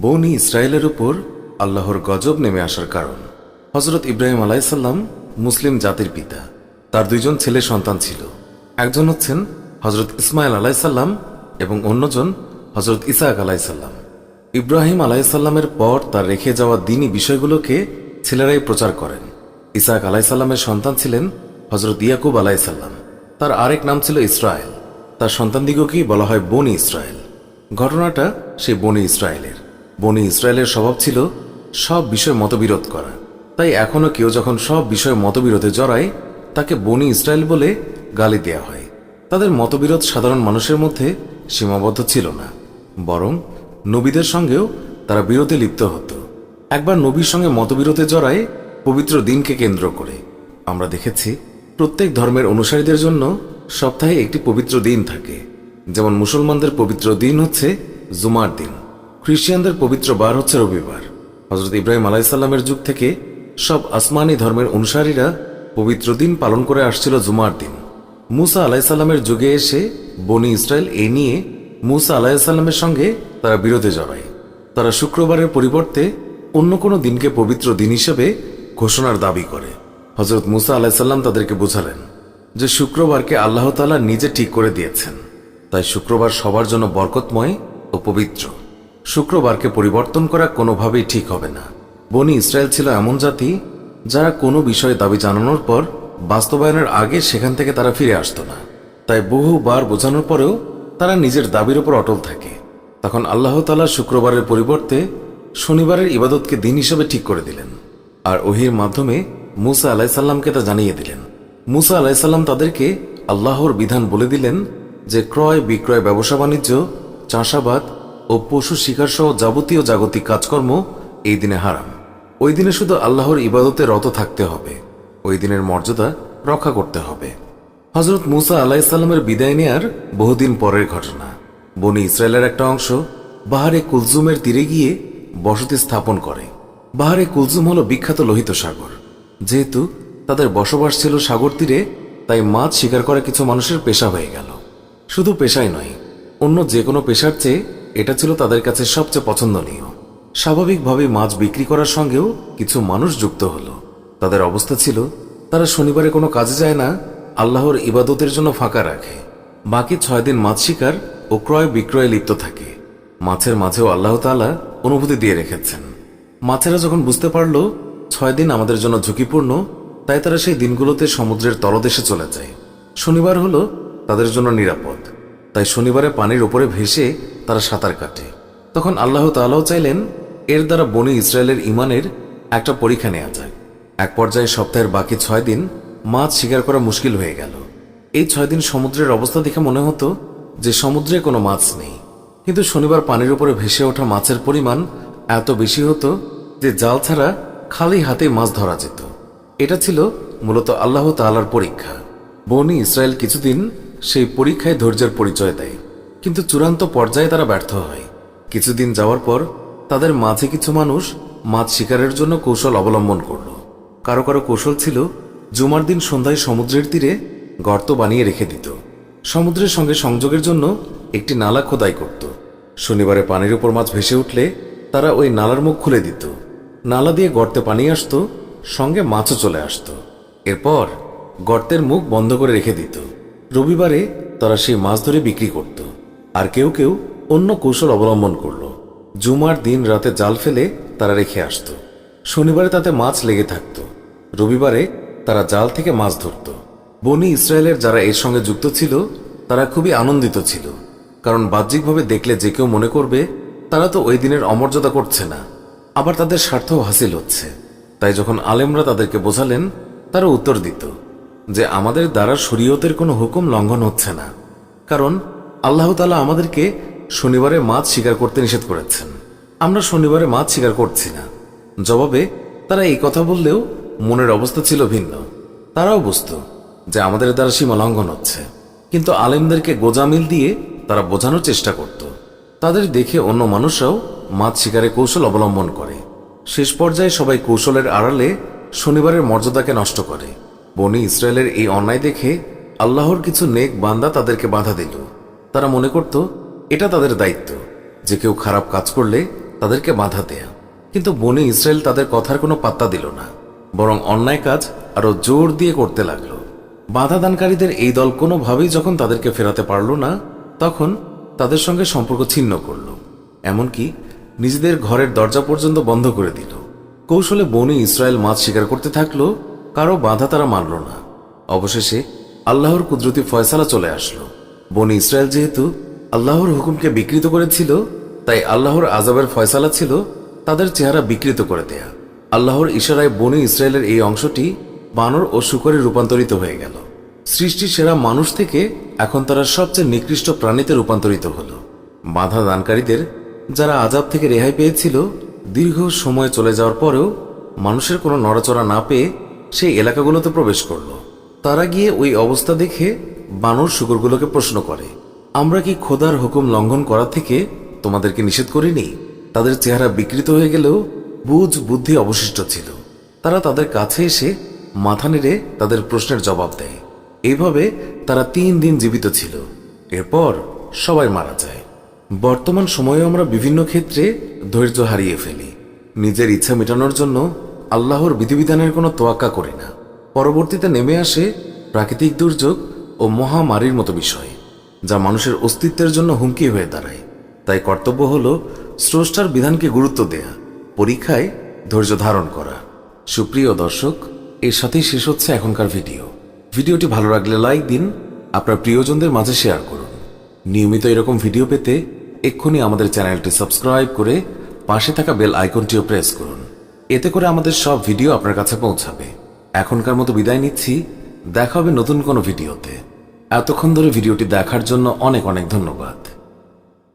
বনি ইসরায়েলের উপর আল্লাহর গজব নেমে আসার কারণ। হজরত ইব্রাহিম আলাইসাল্লাম মুসলিম জাতির পিতা। তার দুইজন ছেলে সন্তান ছিল। একজন হচ্ছেন হজরত ইসমাইল আলাইসাল্লাম এবং অন্যজন হজরত ইসাক আলাইসাল্লাম ইব্রাহিম আলাইসাল্লামের পর তার রেখে যাওয়া দিনী বিষয়গুলোকে ছেলেরাই প্রচার করেন। ইসাক আলাইসাল্লামের সন্তান ছিলেন হজরত ইয়াকুব আলাইসাল্লাম তার আরেক নাম ছিল ইসরায়েল। তার সন্তানদিগকেই বলা হয় বনি ইসরায়েল। ঘটনাটা সেই বনি ইসরায়েলের। বনি ইসরায়েলের স্বভাব ছিল সব বিষয়ে মতবিরোধ করা। তাই এখনও কেউ যখন সব বিষয়ে মতবিরোধে জড়ায়, তাকে বনি ইসরায়েল বলে গালি দেয়া হয়। তাদের মতবিরোধ সাধারণ মানুষের মধ্যে সীমাবদ্ধ ছিল না, বরং নবীদের সঙ্গেও তারা বিরোধে লিপ্ত হতো। একবার নবীর সঙ্গে মতবিরোধে জড়ায় পবিত্র দিনকে কেন্দ্র করে। আমরা দেখেছি, প্রত্যেক ধর্মের অনুসারীদের জন্য সপ্তাহে একটি পবিত্র দিন থাকে। যেমন মুসলমানদের পবিত্র দিন হচ্ছে জুমার দিন। খ্রিস্টানদের পবিত্র বার হচ্ছে রবিবার। হজরত ইব্রাহিম আলাইসাল্লামের যুগ থেকে সব আসমানি ধর্মের অনুসারীরা পবিত্র দিন পালন করে আসছিল জুমার দিন। মুসা আলাইসাল্লামের যুগে এসে বনি ইসরায়েল এ নিয়ে মুসা আলাইসাল্লামের সঙ্গে তারা বিরোধে জড়ায়। তারা শুক্রবারের পরিবর্তে অন্য কোনো দিনকে পবিত্র দিন হিসেবে ঘোষণার দাবি করে। হজরত মুসা আলাইসাল্লাম তাদেরকে বোঝালেন যে শুক্রবারকে আল্লাহ তালা নিজে ঠিক করে দিয়েছেন। তাই শুক্রবার সবার জন্য বরকতময় ও পবিত্র। শুক্রবারকে পরিবর্তন করা কোনোভাবেই ঠিক হবে না। বনি ইসরায়েল ছিল এমন জাতি যারা কোনো বিষয়ে দাবি জানানোর পর বাস্তবায়নের আগে সেখান থেকে তারা ফিরে আসতো না। তাই বহুবার বোঝানোর পরেও তারা নিজের দাবির উপর অটল থাকে। তখন আল্লাহ তালা শুক্রবারের পরিবর্তে শনিবারের ইবাদতকে দিন হিসেবে ঠিক করে দিলেন আর ওহির মাধ্যমে মুসা আলাইসাল্লামকে তা জানিয়ে দিলেন। মুসা আলাইসাল্লাম তাদেরকে আল্লাহর বিধান বলে দিলেন যে ক্রয় বিক্রয় ব্যবসা বাণিজ্য চাষাবাদ ও পশু শিকার সহ যাবতীয় জাগতিক কাজকর্ম এই দিনে হারাম। ওই দিনে শুধু আল্লাহর ইবাদতে রত থাকতে হবে। ওই দিনের মর্যাদা রক্ষা করতে হবে। হজরত মুসা আলাইসাল্লামের বিদায় নেয়ার বহুদিন পরের ঘটনা। বনি ইসরায়েলের একটা অংশ বাহারে কুলজুমের তীরে গিয়ে বসতি স্থাপন করে। বাহারে কুলজুম হল বিখ্যাত লোহিত সাগর। যেহেতু তাদের বসবাস ছিল সাগর তীরে, তাই মাছ শিকার করা কিছু মানুষের পেশা হয়ে গেল। শুধু পেশাই নয়, অন্য যে কোনো পেশার চেয়ে এটা ছিল তাদের কাছে সবচেয়ে পছন্দনীয়। স্বাভাবিকভাবে মাছ বিক্রি করার সঙ্গেও কিছু মানুষ যুক্ত হলো। তাদের অবস্থা ছিল, তারা শনিবারে কোনো কাজে যায় না, আল্লাহর ইবাদতের জন্য ফাঁকা রাখে। বাকি ছয় দিন মাছ শিকার ও ক্রয় বিক্রয়ে লিপ্ত থাকে। মাছের মাঝেও আল্লাহ তাআলা অনুভূতি দিয়ে রেখেছেন। মাছেরা যখন বুঝতে পারল, ছয় দিন আমাদের জন্য ঝুঁকিপূর্ণ, তাই তারা সেই দিনগুলোতে সমুদ্রের তলদেশে চলে যায়। শনিবার হলো তাদের জন্য নিরাপদ। তাই শনিবারে পানির উপরে ভেসে তারা সাঁতার কাটে। তখন আল্লাহ তাআলাও চাইলেন, এর দ্বারা বনি ইসরায়েলের ইমানের একটা পরীক্ষা নেওয়া যায়। এক পর্যায়ে সপ্তাহের বাকি ছয় দিন মাছ শিকার করা মুশকিল হয়ে গেল। এই ছয় দিন সমুদ্রের অবস্থা দেখে মনে হতো যে সমুদ্রে কোনো মাছ নেই। কিন্তু শনিবার পানির উপরে ভেসে ওঠা মাছের পরিমাণ এত বেশি হতো যে জাল ছাড়া খালি হাতে মাছ ধরা যেত। এটা ছিল মূলত আল্লাহ তাআলার পরীক্ষা। বনি ইসরায়েল কিছুদিন সেই পরীক্ষায় ধৈর্যের পরিচয় দেয়। কিন্তু চূড়ান্ত পর্যায়ে তারা ব্যর্থ হয়। কিছুদিন যাওয়ার পর তাদের মাঝে কিছু মানুষ মাছ শিকারের জন্য কৌশল অবলম্বন করল। কারও কারও কৌশল ছিল জুমার দিন সন্ধ্যায় সমুদ্রের তীরে গর্ত বানিয়ে রেখে দিত। সমুদ্রের সঙ্গে সংযোগের জন্য একটি নালা খোদাই করত। শনিবারে পানির উপর মাছ ভেসে উঠলে তারা ওই নালার মুখ খুলে দিত। নালা দিয়ে গর্তে পানি আসতো, সঙ্গে মাছও চলে আসতো। এরপর গর্তের মুখ বন্ধ করে রেখে দিত। রবিবারে তারা সেই মাছ ধরে বিক্রি করত, আর কেউ কেউ অন্য কৌশল অবলম্বন করল। জুমার দিন রাতে জাল ফেলে তারা রেখে আসতো। শনিবারে তাতে মাছ লেগে থাকতো। রবিবারে তারা জাল থেকে মাছ ধরত। বনি ইসরায়েলের যারা এর সঙ্গে যুক্ত ছিল, তারা খুবই আনন্দিত ছিল। কারণ বাহ্যিকভাবে দেখলে যে কেউ মনে করবে, তারা তো ওই দিনের অমর্যাদা করছে না। আবার তাদের স্বার্থও হাসিল হচ্ছে। তাই যখন আলেমরা তাদেরকে বোঝালেন, তারা উত্তর দিত। যে আমাদের দ্বারা শরীয়তের কোনো হুকুম লঙ্ঘন হচ্ছে না। কারণ আল্লাহ তালা আমাদেরকে শনিবারে মাছ শিকার করতে নিষেধ করেছেন। আমরা শনিবারে মাছ শিকার করছি না। জবাবে তারা এই কথা বললেও মনের অবস্থা ছিল ভিন্ন। তারাও বুঝত যে আমাদের দ্বারা সীমা লঙ্ঘন হচ্ছে। কিন্তু আলেমদেরকে গোজামিল দিয়ে তারা বোঝানোর চেষ্টা করত। তাদের দেখে অন্য মানুষরাও মাছ শিকারে কৌশল অবলম্বন করে। শেষ পর্যায়ে সবাই কৌশলের আড়ালে শনিবারের মর্যাদাকে নষ্ট করে। বনি ইসরায়েলের এই অন্যায় দেখে আল্লাহর কিছু নেক বান্দা তাদেরকে বাধা দিল। তারা মনে করত, এটা তাদের দায়িত্ব যে কেউ খারাপ কাজ করলে তাদেরকে বাধা দেয়া। কিন্তু বনে ইসরায়েল তাদের কথার কোনো পাত্তা দিল না, বরং অন্যায় কাজ আরও জোর দিয়ে করতে লাগল। বাধা দানকারীদের এই দল কোনোভাবেই যখন তাদেরকে ফেরাতে পারল না, তখন তাদের সঙ্গে সম্পর্ক ছিন্ন করল, এমনকি নিজেদের ঘরের দরজা পর্যন্ত বন্ধ করে দিল। কৌশলে বনে ইসরায়েল মাছ শিকার করতে থাকল কারও বাধা তারা মানল না। অবশেষে আল্লাহর কুদরতি ফয়সালা চলে আসলো। বনি ইসরায়েল যেহেতু আল্লাহর হুকুমকে বিকৃত করেছিল, তাই আল্লাহর আজাবের ফয়সালা ছিল তাদের চেহারা বিকৃত করে দেয়া। আল্লাহর ইশারায় বনে ইসরায়েলের এই অংশটি বানর ও শুকরে রূপান্তরিত হয়ে গেল। সৃষ্টির সেরা মানুষ থেকে এখন তারা সবচেয়ে নিকৃষ্ট প্রাণীতে রূপান্তরিত হলো। বাধা দানকারীদের যারা আজাব থেকে রেহাই পেয়েছিল, দীর্ঘ সময় চলে যাওয়ার পরেও মানুষের কোনো নড়াচড়া না পেয়ে সেই এলাকাগুলোতে প্রবেশ করল। তারা গিয়ে ওই অবস্থা দেখে বানর শুকরগুলোকে প্রশ্ন করে, আমরা কি খোদার হুকুম লঙ্ঘন করা থেকে তোমাদেরকে নিষেধ করিনি? তাদের চেহারা বিকৃত হয়ে গেলেও বুঝ বুদ্ধি অবশিষ্ট ছিল। তারা তাদের কাছে এসে মাথা নেড়ে তাদের প্রশ্নের জবাব দেয়। এইভাবে তারা তিন দিন জীবিত ছিল। এরপর সবাই মারা যায়। বর্তমান সময়ে আমরা বিভিন্ন ক্ষেত্রে ধৈর্য হারিয়ে ফেলি। নিজের ইচ্ছা মেটানোর জন্য আল্লাহর বিধিবিধানের কোনো তোয়াক্কা করি না। পরবর্তীতে নেমে আসে প্রাকৃতিক দুর্যোগ ও মহামারীর মতো বিষয়, যা মানুষের অস্তিত্বের জন্য হুমকি হয়ে দাঁড়ায়। তাই কর্তব্য হল স্রষ্টার বিধানকে গুরুত্ব দেয়া, পরীক্ষায় ধৈর্য ধারণ করা। সুপ্রিয় দর্শক, এর সাথেই শেষ হচ্ছে এখনকার ভিডিও। ভিডিওটি ভালো লাগলে লাইক দিন, আপনার প্রিয়জনদের মাঝে শেয়ার করুন। নিয়মিত এরকম ভিডিও পেতে এক্ষুনি আমাদের চ্যানেলটি সাবস্ক্রাইব করে পাশে থাকা বেল আইকনটিও প্রেস করুন। এতে করে আমাদের সব ভিডিও আপনার কাছে পৌঁছাবে। এখনকার মতো বিদায় নিচ্ছি। দেখা হবে নতুন কোনো ভিডিওতে। এতক্ষণ ধরে ভিডিওটি দেখার জন্য অনেক অনেক ধন্যবাদ।